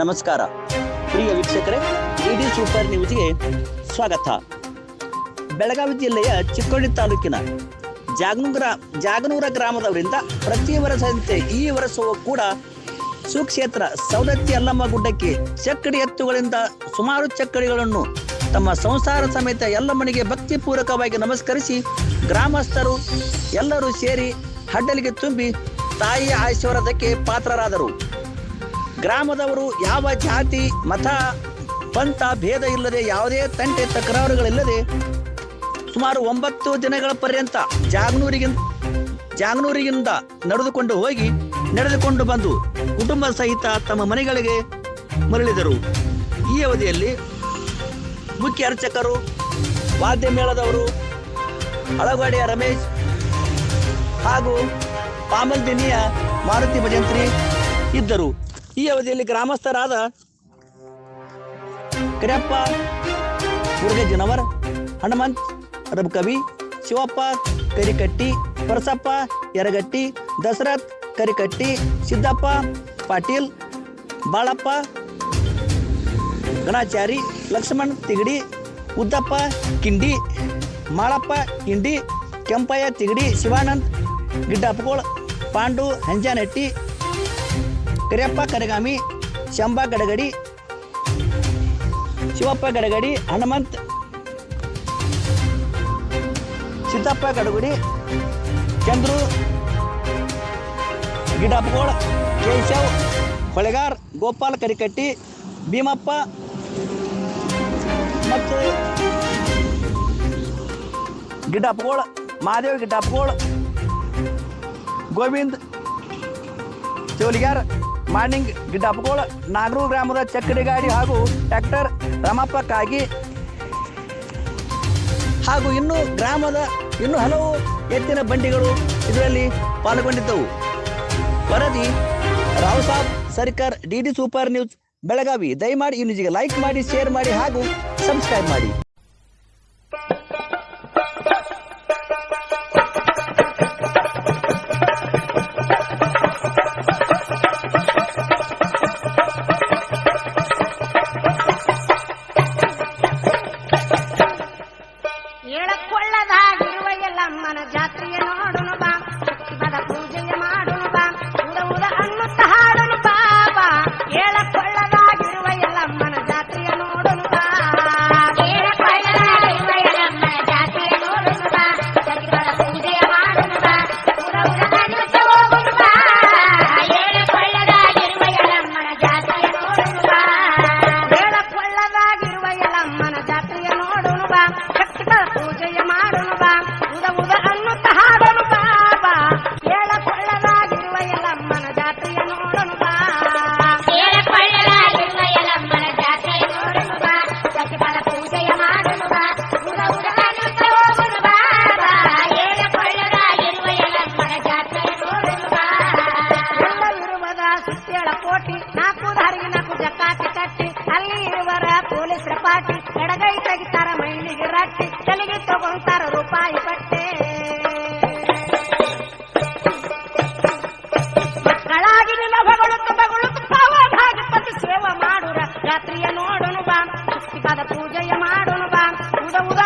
ನಮಸ್ಕಾರ. ಪ್ರಿಯ ವೀಕ್ಷಕರೇ ಇಡಿ ಸೂಪರ್ ನ್ಯೂಸ್ಗೆ ಸ್ವಾಗತ. ಬೆಳಗಾವಿ ಜಿಲ್ಲೆಯ ಚಿಕ್ಕೋಡಿ ತಾಲೂಕಿನ ಜಾಗನೂರ ಜಾಗನೂರ ಗ್ರಾಮದವರಿಂದ ಪ್ರತಿ ವರ್ಷದಂತೆ ಈ ವರ್ಷವೂ ಕೂಡ ಸುಕ್ಷೇತ್ರ ಸವದತ್ತಿ ಅಲ್ಲಮ್ಮ ಗುಡ್ಡಕ್ಕೆ ಚಕ್ಕಡಿ ಎತ್ತುಗಳಿಂದ ಸುಮಾರು ಚಕ್ಕಡಿಗಳನ್ನು ತಮ್ಮ ಸಂಸಾರ ಸಮೇತ ಎಲ್ಲಮ್ಮನಿಗೆ ಭಕ್ತಿಪೂರ್ವಕವಾಗಿ ನಮಸ್ಕರಿಸಿ ಗ್ರಾಮಸ್ಥರು ಎಲ್ಲರೂ ಸೇರಿ ಹಡ್ಡಲಿಗೆ ತುಂಬಿ ತಾಯಿಯ ಆಶೀರ್ವಾದಕ್ಕೆ ಪಾತ್ರರಾದರು. ಗ್ರಾಮದವರು ಯಾವ ಜಾತಿ, ಮತ, ಪಂಥ ಭೇದ ಇಲ್ಲದೆ ಯಾವುದೇ ತಂಟೆ ತಕರಾರುಗಳಿಲ್ಲದೆ ಸುಮಾರು ಒಂಬತ್ತು ದಿನಗಳ ಪರ್ಯಂತ ಜಾಗನೂರಿಗಿಂತ, ಜಾಗನೂರಿಗಿಂದ ನಡೆದುಕೊಂಡು ಹೋಗಿ, ನಡೆದುಕೊಂಡು ಬಂದು ಕುಟುಂಬ ಸಹಿತ ತಮ್ಮ ಮನೆಗಳಿಗೆ ಮರಳಿದರು. ಈ ಅವಧಿಯಲ್ಲಿ ಮುಖ್ಯ ಅರ್ಚಕರು, ವಾದ್ಯ ಮೇಳದವರು ಅಳಗಡೆಯ ರಮೇಶ್ ಹಾಗೂ ಪಾಮಲ್ದಿನಿಯ ಮಾರುತಿ ಭಜಂತ್ರಿ ಇದ್ದರು. ಈ ಅವಧಿಯಲ್ಲಿ ಗ್ರಾಮಸ್ಥರಾದ ಕರಿಯಪ್ಪ ಮುರುಗಜ್ಜನವರ್ ಹನುಮಂತ್, ರಬಕವಿ, ಶಿವಪ್ಪ, ಕರಿಕಟ್ಟಿ, ಪರಸಪ್ಪ, ಯರಗಟ್ಟಿ ದಶರಥ್ ಕರಿಕಟ್ಟಿ, ಸಿದ್ದಪ್ಪ, ಪಾಟೀಲ್, ಬಾಳಪ್ಪ, ಗಣಾಚಾರಿ, ಲಕ್ಷ್ಮಣ್, ತಿಗಡಿ, ಉದ್ದಪ್ಪ, ಕಿಂಡಿ, ಮಾಳಪ್ಪ ಕಿಂಡಿ ಕೆಂಪಯ್ಯ, ತಿಗಡಿ, ಶಿವಾನಂದ್, ಗಿಡ್ಡಪ್ಪಗೋಳ್, ಪಾಂಡು, ಹಂಜಾನಟ್ಟಿ ಕರಿಯಪ್ಪ ಕರಗಾಮಿ ಶಂಬಾ ಗಡಗಡಿ, ಶಿವಪ್ಪ ಗಡಗಡಿ, ಹನುಮಂತ್, ಸಿದ್ದಪ್ಪ ಗಡಗುಡಿ, ಚಂದ್ರು, ಗಿಡಪ್ಪಗೋಳ, ಕೇಶವ್, ಹೊಳೆಗಾರ್, ಗೋಪಾಲ್ ಕರಿಕಟ್ಟಿ, ಭೀಮಪ್ಪ ಮತ್ತು ಗಿಡ್ಡಪ್ಪಗೋಳ್ ಮಹಾದೇವ್ ಗಿಡ್ಡಪ್ಪಗೋಳ್ ಗೋವಿಂದ್, ಚೋಲಿಗಾರ್ ಮಾರ್ನಿಂಗ್ ಡಬ್ಗೋಳ ನಾಗರೂ ಗ್ರಾಮದ ಚಕ್ಕಡಿ ಗಾಡಿ ಹಾಗೂ ಟ್ರ್ಯಾಕ್ಟರ್ ರಮಪ್ಪ ಕಾಗಿ ಹಾಗೂ ಇನ್ನು ಗ್ರಾಮದ ಇನ್ನು ಹಲವು ಎತ್ತಿನ ಬಂಡಿಗಳು ಇದರಲ್ಲಿ ಪಾಲ್ಗೊಂಡಿದ್ದವು. ವರದಿ, Rao Saab, Sarkar, D D super news, Belagavi. ದಯಮಾಡಿ ಈ ನ್ಯೂಸ್ಗೆ ಲೈಕ್ ಮಾಡಿ, ಶೇರ್ ಮಾಡಿ ಹಾಗೂ ಸಬ್ಸ್ಕ್ರೈಬ್ ಮಾಡಿ. ಏಳಕೊಳ್ಳದಾಗಿರುವ ಎಲ್ಲಮ್ಮನ ಜಾತ್ರೆಯ ನೋಡುನು ಸುತ್ತೇಳ ಕೋಟಿ, ನಾಲ್ಕು ದಾರಿಗೆ ನಾಲ್ಕು ಜಕಾತಿ ಕಟ್ಟಿ, ಅಲ್ಲಿ ಇರುವರ ಪೊಲೀಸರ ಪಾಟಿ ಎಡಗೈ ತೆಗಿತಾರ ಮೈಲಿಗೆ ರಟ್ಟಿ, ತಲೆಗೆ ತಗೊಂತಾರ ರೂಪಾಯಿ ಪಟ್ಟೆ ಮಕ್ಕಳಾಗಿ ನಿನ್ನ ಬಗಳುತ್ತ ಬಗಳುತ್ತ ಪಾವನಾಗಿ ಪತಿ ಸೇವೆ ಮಾಡುರ, ರಾತ್ರಿಯ ನೋಡೋಣ ಬಾ ಶಕ್ತಿಪಾದ ಪೂಜೆಯ ಮಾಡೋಣ ಬಾ, ಉದ ಉದ